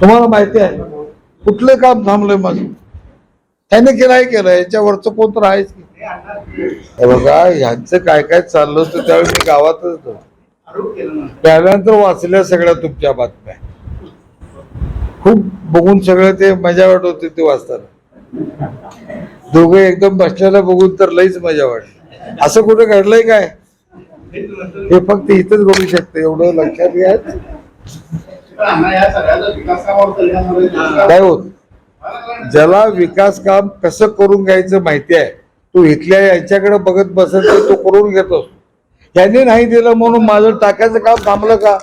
तुम्हाला माहिती आहे कुठलं काम थांबलंय माझं? त्याने केलं आहे केलं याच्यावरचं कोण तर आहेच की? बघा ह्यांचं काय काय चाललं होतं त्यावेळी मी गावातच त्यानंतर वाचल्या सगळ्या तुमच्या बातम्या. खूप बघून सगळं ते मजा वाटत होती ते वाचताना. दोघे एकदम बसलेलं बघून तर लईच मजा वाटली. असं कुठे घडलंय काय? हे फक्त इथंच बघू शकतं एवढं लक्षात घ्या. काय होत? ज्याला विकास काम कसं करून घ्यायचं माहिती आहे? तो इथल्या यांच्याकडे बघत बसत नाही, तो करून घेतो ह्यांनी नाही दिलं म्हणून माझं टाकायचं काम थांबलं का?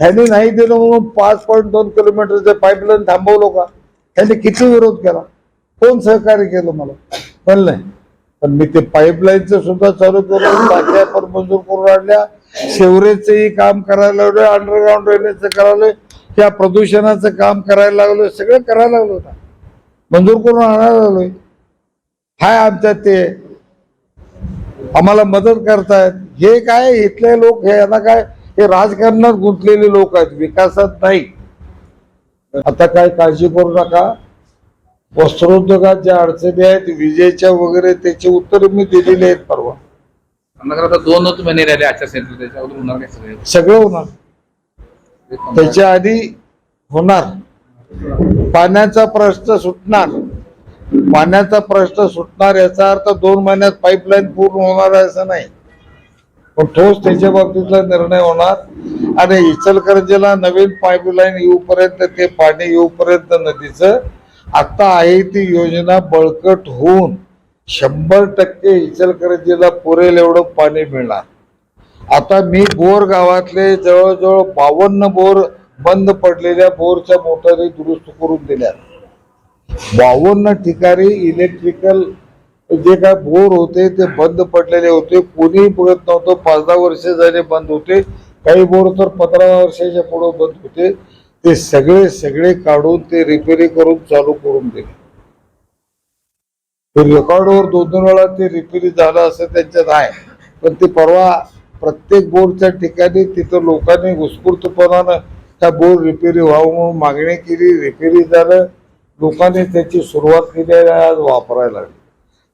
ह्यांनी नाही दिलं म्हणून पाच पॉईंट दोन किलोमीटरचं पाईपलाईन थांबवलं का? ह्यांनी किती विरोध केला? कोण सहकार्य केलं मला? पण नाही. पण मी ते पाईपलाईनचं सुद्धा चालू करून टाक्या पण मंजूर करून आणल्या. शेवरेजचंही काम करायला लागलोय अंडरग्राऊंड ड्रेनेजचं करायला त्या प्रदूषणाचं काम करायला लागलोय सगळं करायला लागलो ना मंजूर करून आणायला लागलोय. हाय आमच्यात ते. आम्हाला मदत करतायत. हे काय इथले लोक हे यांना काय हे राजकारणात गुंतलेले लोक आहेत विकासात नाही. आता काय काळजी करू नका. वस्त्रोद्योगात ज्या अडचणी आहेत विजेच्या वगैरे त्याची उत्तर मी दिलेली आहेत परवा. आता दोनच महिने राहिले आचारसंहिता होणार काय सगळे? सगळं होणार. त्याच्या आधी होणार. पाण्याचा प्रश्न सुटणार. पाण्याचा प्रश्न सुटणार याचा अर्थ दोन महिन्यात पाईपलाईन पूर्ण होणार आहे असं नाही. पण ठोस त्याच्या बाबतीतला निर्णय होणार. आणि इचलकरंजीला नवीन पाईपलाईन येऊपर्यंत ते पाणी येऊपर्यंत नदीचं आता आहे ती योजना बळकट होऊन शंभर टक्के इचलकरंजीला पुरेल एवढं पाणी मिळणार. आता मी बोर गावातले जवळजवळ बावन्न बोर बंद पडलेल्या बोरच्या मोटारी दुरुस्त करून दिल्या बावन्न ठिकाणी इलेक्ट्रिकल जे काय बोर होते ते बंद पडलेले होते. कोणीही बघत नव्हतं. पाच दहा वर्ष झाले बंद होते. काही बोर तर पंधरा वर्षाच्या पुढे बंद होते. ते सगळे सगळे काढून ते रिपेरी करून चालू करून दिले. ते रेकॉर्डवर दोन दोन वेळा ते रिपेरी झालं असं त्यांच्यात आहे. पण ते परवा प्रत्येक बोर्डच्या ठिकाणी तिथं लोकांनी उत्स्फूर्तपणानं त्या बोर्ड रिपेरी व्हावं म्हणून मागणी केली रिपेरी झालं. लोकांनी त्याची सुरुवात केली आणि आज वापरायला लागली.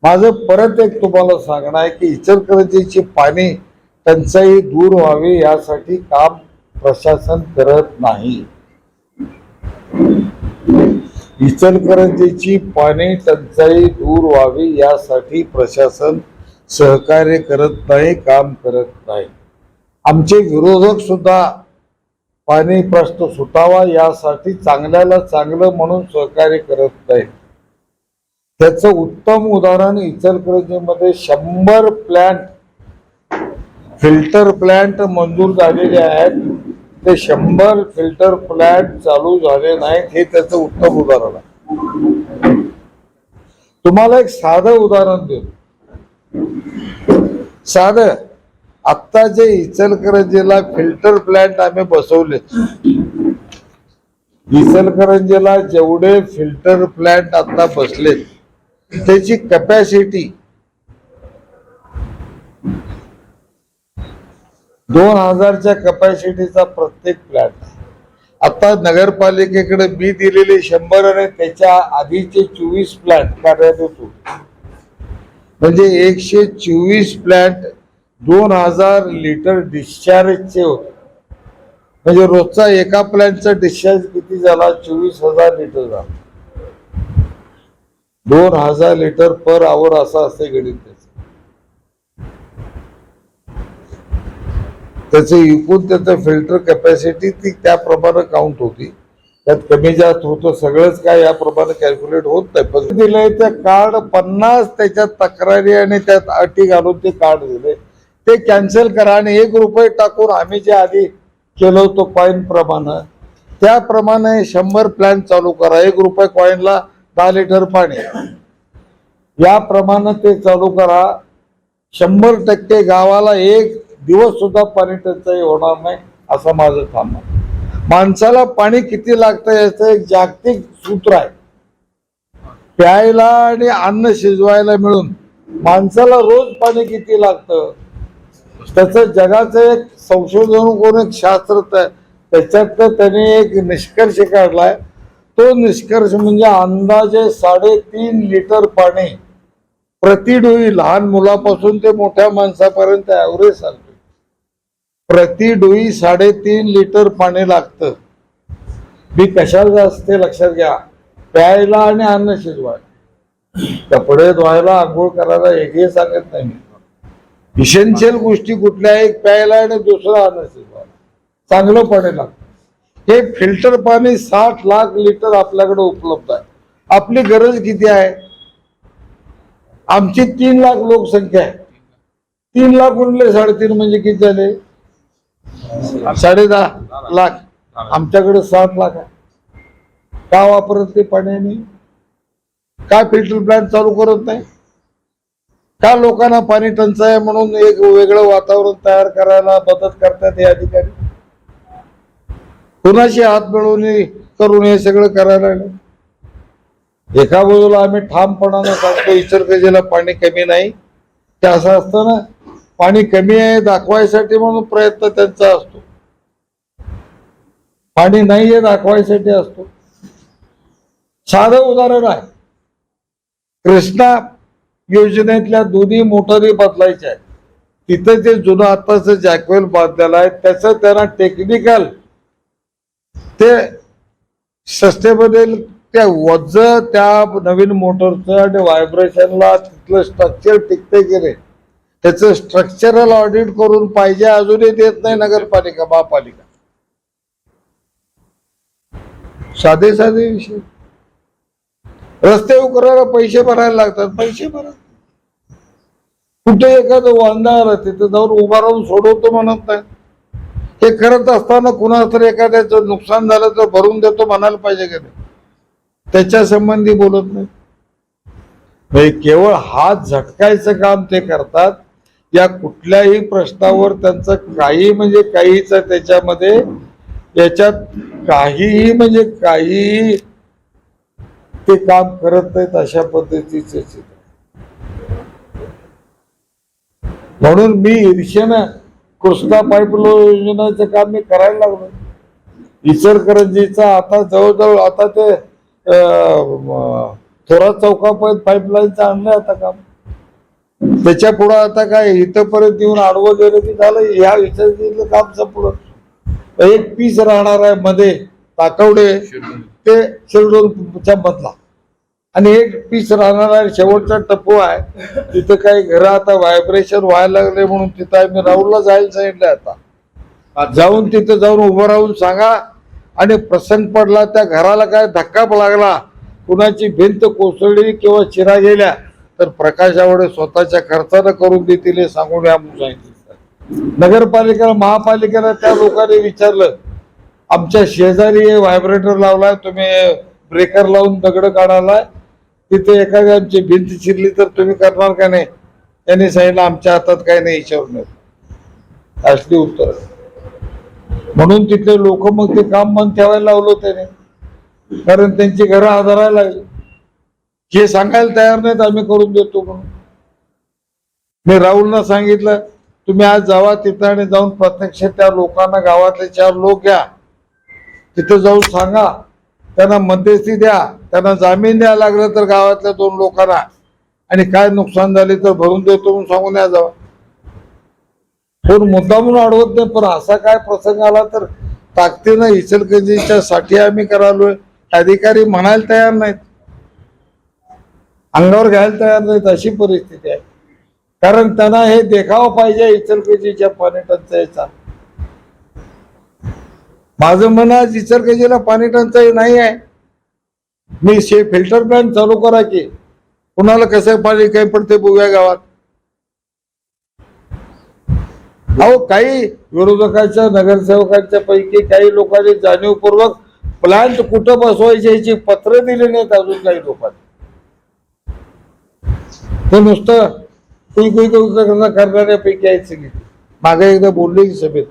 माझं परत एक तुम्हाला सांगणं आहे की इचलकरंजीची पाणी टंचाई दूर व्हावी यासाठी काम प्रशासन करत नाही. इचलकरंजीची पाणी टंचाई दूर व्हावी यासाठी प्रशासन सहकार्य करत नाही काम करत नाही. आमचे विरोधक सुद्धा पाणी प्रश्न सुटावा यासाठी चांगल्याला चांगलं म्हणून सहकार्य करत नाही. त्याचं उत्तम उदाहरण इचलकरंजीमध्ये शंभर प्लॅन्ट फिल्टर प्लॅन्ट मंजूर झालेले आहेत. ते शंभर फिल्टर प्लॅन्ट चालू झाले नाहीत हे त्याचं उत्तम उदाहरण आहे. तुम्हाला एक साधं उदाहरण देतो. साध आत्ता जे इचलकरंजीला फिल्टर प्लॅन्ट आम्ही बसवले इचलकरंजीला जेवढे फिल्टर प्लॅन्ट आता बसले त्याची कपॅसिटी दोन हजारच्या कपॅसिटीचा प्रत्येक प्लॅट आता नगरपालिकेकडे मी दिलेले शंभर आणि त्याच्या आधीचे चोवीस प्लॅट कार्यरत होतो. म्हणजे एकशे चोवीस प्लॅट दोन हजार लिटर डिस्चार्जचे होते. म्हणजे रोजचा एका प्लॅन्टचा डिस्चार्ज किती झाला? चोवीस हजार लिटर झाला. दोन हजार लिटर पर आवर असं असते गणित त्याचं इकून एकूण त्याचं फिल्टर कॅपॅसिटी ती त्याप्रमाणे काउंट होती. त्यात कमी जास्त होतं सगळंच काय याप्रमाणे कॅल्क्युलेट होत नाही. पण दिलंय त्या कार्ड पन्नास त्याच्यात तक्रारी आणि त्यात अटी घालून ते कार्ड दिले. ते कॅन्सल करा आणि एक रुपये टाकून आम्ही जे आधी केलं होतं कॉईन प्रमाणे त्याप्रमाणे शंभर प्लॅन चालू करा. एक रुपये कॉईनला दहा लिटर पाणी. याप्रमाणे ते चालू करा. शंभर टक्के गावाला एक दिवस सुद्धा पाणी टंचाई होणार नाही असं माझं ठाण आहे. माणसाला पाणी किती लागतं याचं एक जागतिक सूत्र आहे. प्यायला आणि अन्न शिजवायला मिळून माणसाला रोज पाणी किती लागतं? त्याचं जगाचं एक संशोधन करून एक शास्त्र त्याच्यात त्याच्यात त्याने एक निष्कर्ष काढलाय. तो निष्कर्ष म्हणजे अंदाजे साडेतीन लिटर पाणी प्रतिडोई लहान मुलापासून ते मोठ्या माणसापर्यंत ॲव्हरेज चालतो प्रति डोई साडेतीन लिटर पाणी लागतं. मी कशाला असते लक्षात घ्या. प्यायला आणि अन्न शिजवाय कपडे धुवायला आंघोळ करायला एक हे सांगत नाही मी. इसेन्शियल गोष्टी कुठल्या एक प्यायला आणि दुसरं अन्न शिजवायला. चांगलं पाणी लागतं. हे फिल्टर पाणी साठ लाख लिटर आपल्याकडे उपलब्ध आहे. आपली गरज किती आहे? आमची तीन लाख लोकसंख्या आहे. तीन लाख उरले साडेतीन म्हणजे किती झाले? साडे दहा लाख. आमच्याकडे सात लाख आहे. का वापरत ते पाण्याने? का फिल्टर प्लांट चालू करत नाही? का लोकांना पाणी टंचाई म्हणून एक वेगळं वातावरण तयार करायला मदत करतात हे अधिकारी? कुणाशी हात मिळवून करून हे सगळं करायला एका बाजूला आम्ही ठामपणानं सांगतो इचलकरंजीला पाणी कमी नाही. ते असं असतं ना पाणी कमी आहे दाखवायसाठी म्हणून प्रयत्न त्यांचा असतो. पाणी नाही आहे दाखवायसाठी असतो. साधं उदाहरण आहे. कृष्णा योजनेतल्या दोन्ही मोटारी बदलायच्या आहेत. तिथं जे जुनं आताचं जॅकवेल बांधलेलं आहे त्याचं त्यांना टेक्निकल ते सस्टेबल त्या वज त्या नवीन मोटरचं आणि व्हायब्रेशनला तिथलं स्ट्रक्चर टिकते गेले त्याचं स्ट्रक्चरल ऑडिट करून पाहिजे अजूनही देत नाही नगरपालिका महापालिका. साधे साधे विषय. रस्ते उकरायला पैसे भरायला लागतात पैसे भरा. कुठे एखादं वांदा आलं तिथं जाऊन उभा राहून सोडवतो म्हणत नाही. हे करत असताना कुणाला तर एखाद्याचं नुकसान झालं तर भरून देतो म्हणायला पाहिजे का नाही? त्याच्या संबंधी बोलत नाही. केवळ हात झटकायचं काम ते करतात. या कुठल्याही प्रश्नावर त्यांचं काही म्हणजे काहीच त्याच्यामध्ये. याच्यात काहीही म्हणजे काही ते काम करत नाहीत अशा पद्धतीचे म्हणून मी ईर्षेनं कृष्णा पाईप योजनेचं काम मी करायला लागलो. इचलकरंजीचा आता जवळजवळ आता ते अं, थोरात चौकापर्यंत पाईपलाईनचं आणलंय आता काम. त्याच्या पुढं आता काय इथंपर्यंत येऊन आडवं गेलं की झालं ह्या विचारलं काम संपलं. एक पीस राहणार आहे मध्ये ताकवडे ते शिरडोलच्या मधला. आणि एक पीस राहणार आहे शेवटचा टप्पू आहे. तिथं काही घर आता व्हायब्रेशन व्हायला लागले म्हणून तिथं आम्ही राहुलला जायला सांगितलं आता. जाऊन तिथं जाऊन उभं राहून सांगा. आणि प्रसंग पडला त्या घराला काय धक्का लागला कुणाची भिंत कोसळली किंवा चिरा गेल्या तर प्रकाश आवडे स्वतःच्या खर्चानं करून देतील हे सांगून या सांगितलं नगरपालिकेला महापालिकेला त्या लोकांनी विचारलं आमच्या शेजारी व्हायब्रेटर लावलाय तुम्ही ब्रेकर लावून दगड काढालाय तिथे एखादी आमची भिंत शिरली तर तुम्ही करणार का नाही? त्यांनी सांगितलं आमच्या हातात काही नाही विचारू नये असली उत्तर. म्हणून तिथले लोक मग ते काम बंद ठेवायला लावलं त्याने. कारण त्यांची घरं आधारायला लागली. हे सांगायला तयार नाहीत आम्ही करून देतो म्हणून. मी राहुलना सांगितलं तुम्ही आज जावा तिथं आणि जाऊन प्रत्यक्ष त्या लोकांना गावातले चार लोक घ्या. तिथं जाऊन सांगा. त्यांना मध्यस्थी द्या. त्यांना जामीन द्या लागलं तर गावातल्या दोन लोकांना. आणि काय नुकसान झाले तर भरून देतो म्हणून सांगून या जावा. कोण मुद्दा म्हणून अडवत नाही पण असा काय प्रसंग आला तर ताकदीनं इचलकरंजीच्या साठी आम्ही करालोय. अधिकारी म्हणायला तयार नाहीत. अंगावर घ्यायला तयार नाहीत अशी परिस्थिती आहे. कारण त्यांना हे देखावा पाहिजे इचलकरंजीच्या पाणी टंचाईचा. माझं म्हणणं आज इचलकरंजीला पाणी टंचाई नाही आहे. मी शे फिल्टर प्लॅन चालू करा की कुणाला कसं पाणी काही पडते बघूया गावात. अहो काही विरोधकांच्या नगरसेवकांच्या पैकी काही लोकांनी जाणीवपूर्वक प्लांट कुठं बसवायचे याची पत्र दिली नाहीत अजून काही लोकांनी. ते नुसतं कुई कुई कुई करणाऱ्यापैकी आहेत सगळी. मागे एकदा बोलले की सभेत.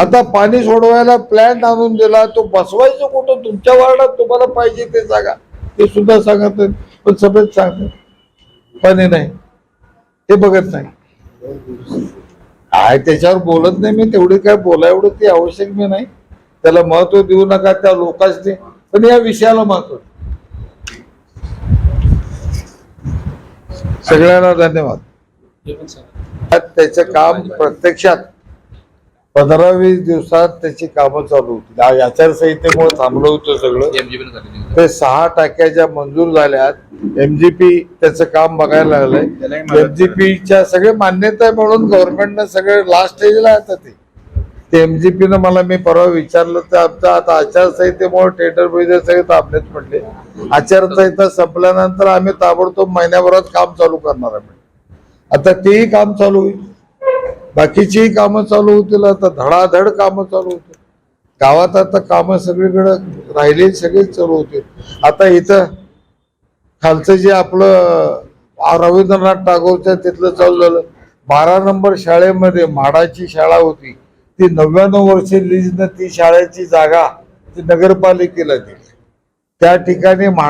आता पाणी सोडवायला प्लॅन्ट आणून दिला तो बसवायचं कुठं? तुमच्या वार्डात तुम्हाला पाहिजे ते जागा ते सुद्धा सांगत पण सभेत सांगतात पाणी नाही. ते बघत नाही. काय त्याच्यावर बोलत नाही मी तेवढी काय बोला एवढं ते आवश्यक मी नाही. त्याला महत्त्व देऊ नका त्या लोकांचे. पण या विषयाला महत्त्व सगळ्यांना धन्यवाद. त्याचं काम प्रत्यक्षात पंधरा वीस दिवसात त्याची कामं चालू होती आ- आचारसंहितेमुळे थांबलं होतं सगळं. ते सहा टाक्या ज्या मंजूर झाल्यात एमजीपी त्याचं काम बघायला लागलंय. एमजीपीच्या सगळे मान्यता मिळून गव्हर्नमेंटनं सगळे लास्ट स्टेजला आहे आता ते एम जी न मला मी परवा विचारलं तर आमचं आता आचारसंहितेमुळे थिएटर बिडर सगळे ताबलेत म्हटले. आचारसंहिता संपल्यानंतर आम्ही ताबडतोब महिन्याभरात काम चालू करणार आहे आता तेही काम चालू होईल. बाकीचीही कामं चालू होतील आता धडाधड कामं चालू होतील. गावात आता कामं सगळीकडे राहिली सगळीच चालू होतील. आता इथं खालचं जे आपलं रवींद्रनाथ टागोरचं तिथलं चालू झालं. बारा नंबर शाळेमध्ये म्हाडाची शाळा होती. ती नव्याण्णव वर्षे लीजनं ती शाळेची जागा ती नगरपालिकेला दिली. त्या ठिकाणी